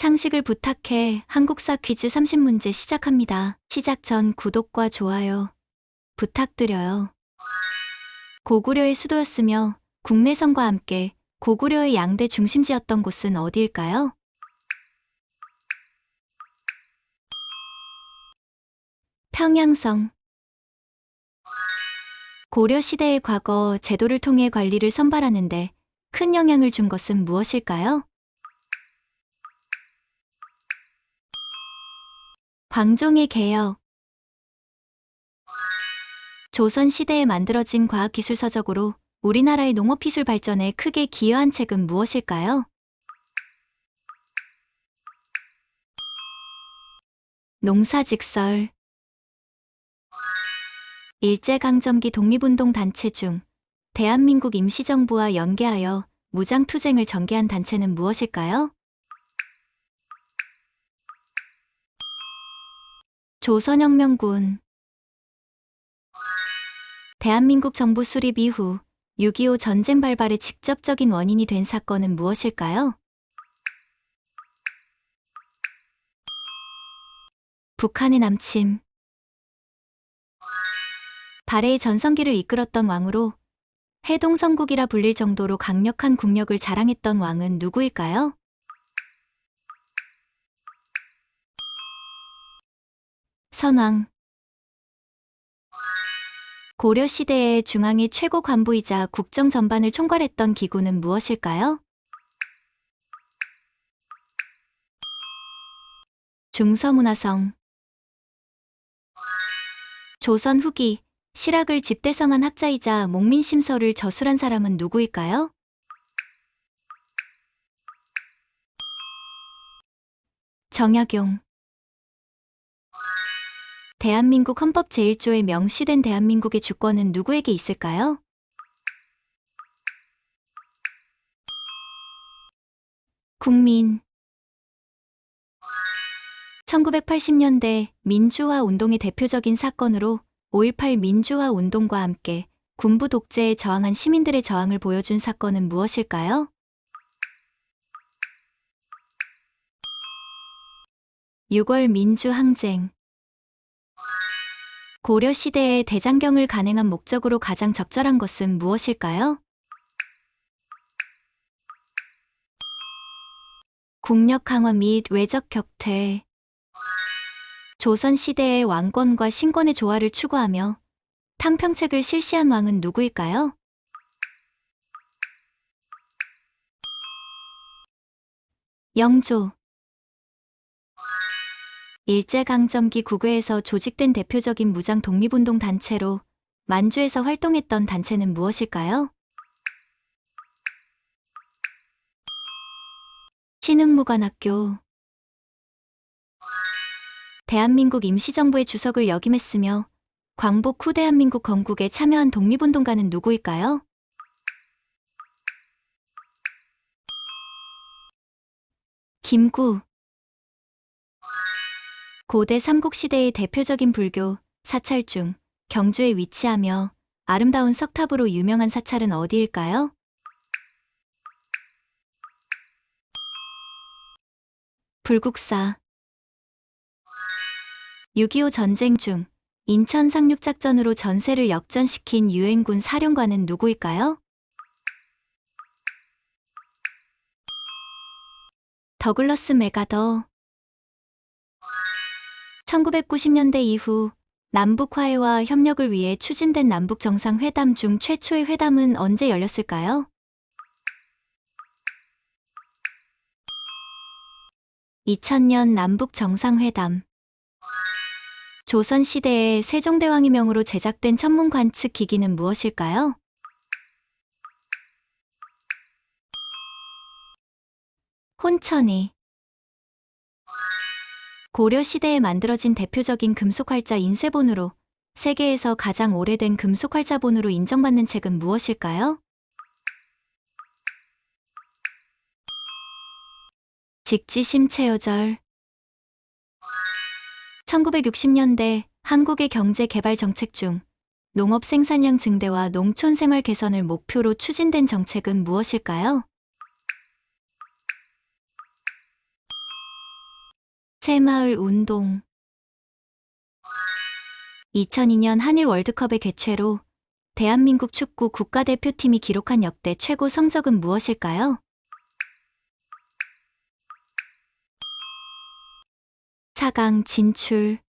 상식을 부탁해 한국사 퀴즈 30문제 시작합니다. 시작 전 구독과 좋아요 부탁드려요. 고구려의 수도였으며 국내성과 함께 고구려의 양대 중심지였던 곳은 어디일까요? 평양성 고려 시대의 과거 제도를 통해 관리를 선발하는데 큰 영향을 준 것은 무엇일까요? 광종의 개혁 조선 시대에 만들어진 과학기술 서적으로 우리나라의 농업기술 발전에 크게 기여한 책은 무엇일까요? 농사직설 일제강점기 독립운동 단체 중 대한민국 임시정부와 연계하여 무장투쟁을 전개한 단체는 무엇일까요? 조선혁명군 대한민국 정부 수립 이후 6.25 전쟁 발발의 직접적인 원인이 된 사건은 무엇일까요? 북한의 남침 발해의 전성기를 이끌었던 왕으로 해동성국이라 불릴 정도로 강력한 국력을 자랑했던 왕은 누구일까요? 선왕 고려 시대의 중앙의 최고 관부이자 국정 전반을 총괄했던 기구는 무엇일까요? 중서문화성 조선 후기 실학을 집대성한 학자이자 목민심서를 저술한 사람은 누구일까요? 정약용 대한민국 헌법 제1조에 명시된 대한민국의 주권은 누구에게 있을까요? 국민 1980년대 민주화 운동의 대표적인 사건으로 5.18 민주화 운동과 함께 군부 독재에 저항한 시민들의 저항을 보여준 사건은 무엇일까요? (6월) 민주항쟁 고려 시대에 대장경을 간행한 목적으로 가장 적절한 것은 무엇일까요? 국력 강화 및 외적 격퇴 조선 시대의 왕권과 신권의 조화를 추구하며 탕평책을 실시한 왕은 누구일까요? 영조 일제강점기 국외에서 조직된 대표적인 무장 독립운동 단체로 만주에서 활동했던 단체는 무엇일까요? 신흥무관학교 대한민국 임시정부의 주석을 역임했으며 광복 후 대한민국 건국에 참여한 독립운동가는 누구일까요? 김구 고대 삼국시대의 대표적인 불교 사찰 중 경주에 위치하며 아름다운 석탑으로 유명한 사찰은 어디일까요? 불국사 6.25 전쟁 중 인천 상륙작전으로 전세를 역전시킨 유엔군 사령관은 누구일까요? 더글러스 메가더 1990년대 이후 남북 화해와 협력을 위해 추진된 남북 정상회담 중 최초의 회담은 언제 열렸을까요? 2000년 남북 정상회담 조선 시대에 세종대왕의 명으로 제작된 천문 관측 기기는 무엇일까요? 혼천이 고려 시대에 만들어진 대표적인 금속활자 인쇄본으로 세계에서 가장 오래된 금속활자본으로 인정받는 책은 무엇일까요? 직지심체요절 1960년대 한국의 경제 개발 정책 중 농업 생산량 증대와 농촌 생활 개선을 목표로 추진된 정책은 무엇일까요? 새마을 운동 2002년 한일 월드컵의 개최로 대한민국 축구 국가대표팀이 기록한 역대 최고 성적은 무엇일까요? 4강 진출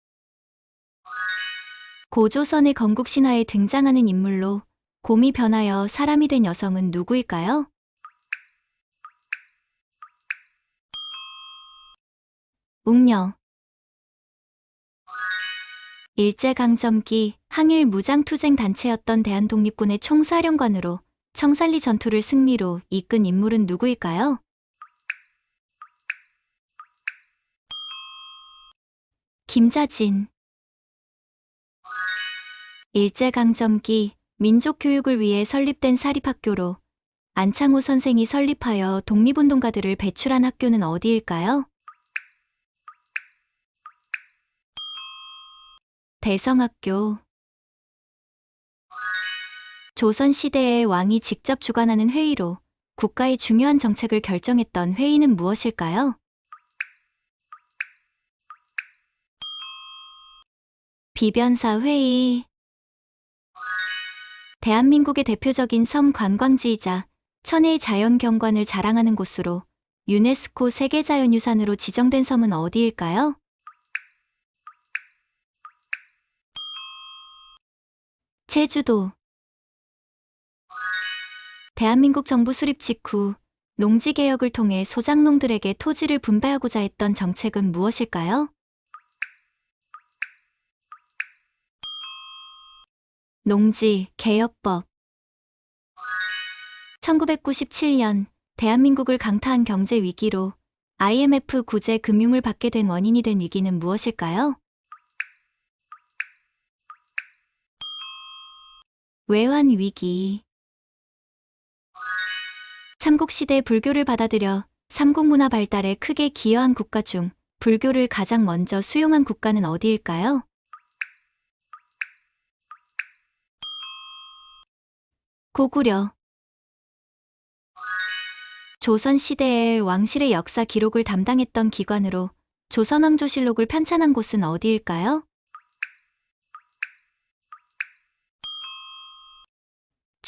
고조선의 건국 신화에 등장하는 인물로 곰이 변하여 사람이 된 여성은 누구일까요? 웅녀 일제강점기 항일 무장투쟁 단체였던 대한독립군의 총사령관으로 청산리 전투를 승리로 이끈 인물은 누구일까요? 김자진 일제강점기 민족교육을 위해 설립된 사립학교로 안창호 선생이 설립하여 독립운동가들을 배출한 학교는 어디일까요? 대성학교 조선시대의 왕이 직접 주관하는 회의로 국가의 중요한 정책을 결정했던 회의는 무엇일까요? 비변사 회의 대한민국의 대표적인 섬 관광지이자 천혜의 자연 경관을 자랑하는 곳으로 유네스코 세계자연유산으로 지정된 섬은 어디일까요? 제주도 대한민국 정부 수립 직후 농지개혁을 통해 소작농들에게 토지를 분배하고자 했던 정책은 무엇일까요? 농지 개혁법 1997년 대한민국을 강타한 경제 위기로 IMF 구제 금융을 받게 된 원인이 된 위기는 무엇일까요? 외환 위기 삼국시대 불교를 받아들여 삼국문화 발달에 크게 기여한 국가 중 불교를 가장 먼저 수용한 국가는 어디일까요? 고구려 조선시대의 왕실의 역사 기록을 담당했던 기관으로 조선왕조실록을 편찬한 곳은 어디일까요?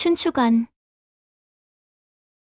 춘추관